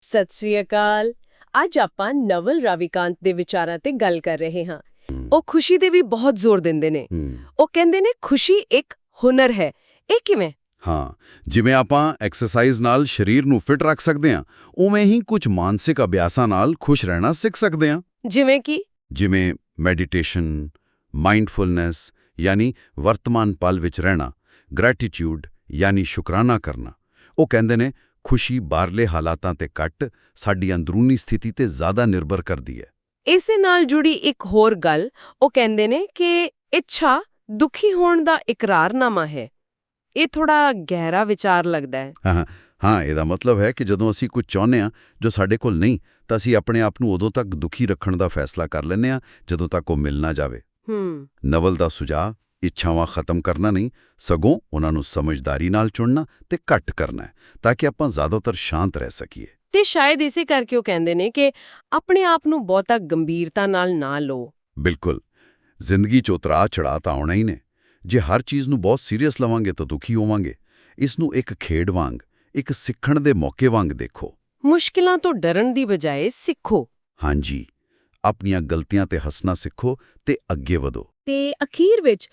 ਸਤਿ ਸ੍ਰੀ ਅਕਾਲ। ਅੱਜ ਆਪਾਂ ਨਵਲ ਰਾਵੀਕਾਂਤ ਦੇ ਵਿਚਾਰਾਂ ਤੇ ਗੱਲ ਕਰ ਰਹੇ ਹਾਂ। ਉਹ ਖੁਸ਼ੀ ਦੇ ਵੀ ਬਹੁਤ ਜ਼ੋਰ ਦਿੰਦੇ ਨੇ। ਉਹ ਕਹਿੰਦੇ ਨੇ ਖੁਸ਼ੀ ਇੱਕ ਹੁਨਰ ਹੈ। ਇਹ ਕਿਵੇਂ? ਹਾਂ ਜਿਵੇਂ ਆਪਾਂ ਐਕਸਰਸਾਈਜ਼ ਨਾਲ ਸਰੀਰ ਨੂੰ ਫਿਟ ਰੱਖ ਸਕਦੇ ਹਾਂ ਉਵੇਂ ਹੀ ਕੁਝ ਮਾਨਸਿਕ ਅਭਿਆਸਾਂ ਨਾਲ ਖੁਸ਼ ਰਹਿਣਾ ਸਿੱਖ ਸਕਦੇ ਹਾਂ। ਜਿਵੇਂ ਕਿ? ਜਿਵੇਂ ਮੈਡੀਟੇਸ਼ਨ ਮਾਈਂਡਫੁਲਨੈਸ ਯਾਨੀ ਵਰਤਮਾਨ ਪਲ ਵਿੱਚ ਰਹਿਣਾ ਗ੍ਰੈਟੀਟਿਊਡ ਯਾਨੀ ਸ਼ੁਕਰਾਨਾ ਕਰਨਾ। ਉਹ ਕਹਿੰਦੇ ਨੇ ਖੁਸ਼ੀ ਬਾਹਰਲੇ ਹਾਲਾਤਾਂ ਤੇ ਘੱਟ ਸਾਡੀ ਅੰਦਰੂਨੀ ਸਥਿਤੀ ਤੇ ਜ਼ਿਆਦਾ ਨਿਰਭਰ ਕਰਦੀ ਹੈ। ਇਸੇ ਨਾਲ ਜੁੜੀ ਇੱਕ ਹੋਰ ਗੱਲ ਉਹ ਕਹਿੰਦੇ ਨੇ ਕਿ ਇੱਛਾ ਦੁਖੀ ਹੋਣ ਦਾ ਇਕਰਾਰਨਾਮਾ ਹੈ। ਇਹ ਥੋੜਾ ਗਹਿਰਾ ਵਿਚਾਰ ਲੱਗਦਾ ਹੈ ਹਾਂ ਹਾਂ ਇਹਦਾ ਮਤਲਬ ਹੈ ਕਿ ਜਦੋਂ ਅਸੀਂ ਕੁਝ ਚਾਹੁੰਦੇ ਹਾਂ ਜੋ ਸਾਡੇ ਕੋਲ ਨਹੀਂ ਤਾਂ ਅਸੀਂ ਆਪਣੇ ਆਪ ਨੂੰ ਉਦੋਂ ਤੱਕ ਦੁਖੀ ਰੱਖਣ ਦਾ ਫੈਸਲਾ ਕਰ ਲੈਂਦੇ ਹਾਂ ਜਦੋਂ ਤੱਕ ਉਹ ਮਿਲ ਨਾ ਜਾਵੇ। ਹੂੰ। ਨਵਲ ਦਾ ਸੁਝਾਅ ਇੱਛਾਵਾਂ ਖਤਮ ਕਰਨਾ ਨਹੀਂ ਸਗੋਂ ਉਹਨਾਂ ਨੂੰ ਸਮਝਦਾਰੀ ਨਾਲ ਚੁਣਨਾ ਤੇ ਘੱਟ ਕਰਨਾ ਹੈ ਤਾਂ ਕਿ ਆਪਾਂ ਜ਼ਿਆਦਾਤਰ ਸ਼ਾਂਤ ਰਹਿ ਸਕੀਏ। ਤੇ ਸ਼ਾਇਦ ਇਸੇ ਕਰਕੇ ਉਹ ਕਹਿੰਦੇ ਨੇ ਕਿ ਆਪਣੇ ਆਪ ਨੂੰ ਬਹੁਤਾ ਗੰਭੀਰਤਾ ਨਾਲ ਨਾ ਲਓ। ਬਿਲਕੁਲ। ਜ਼ਿੰਦਗੀ 'ਚ ਚੜ੍ਹਾਅ ਤਾਂ ਆਉਣਾ ਹੀ ਨੇ। ਜੇ ਹਰ ਚੀਜ਼ ਨੂੰ ਬਹੁਤ ਸੀਰੀਅਸ ਲਵਾਂਗੇ ਤਾਂ ਦੁਖੀ ਹੋਵਾਂਗੇ। ਇਸ ਨੂੰ ਇੱਕ ਖੇਡ ਵਾਂਗ ਇੱਕ ਸਿੱਖਣ ਦੇ ਮੌਕੇ ਵਾਂਗ ਦੇਖੋ। ਮੁਸ਼ਕਿਲਾਂ ਤੋਂ ਡਰਨ ਦੀ ਬਜਾਏ ਸਿੱਖੋ। ਹਾਂਜੀ। ਆਪਣੀਆਂ ਗਲਤੀਆਂ ਤੇ ਹੱਸਣਾ ਸਿੱਖੋ ਤੇ ਅੱਗੇ ਵਧੋ। ਤੇ ਅਖੀਰ ਵਿੱਚ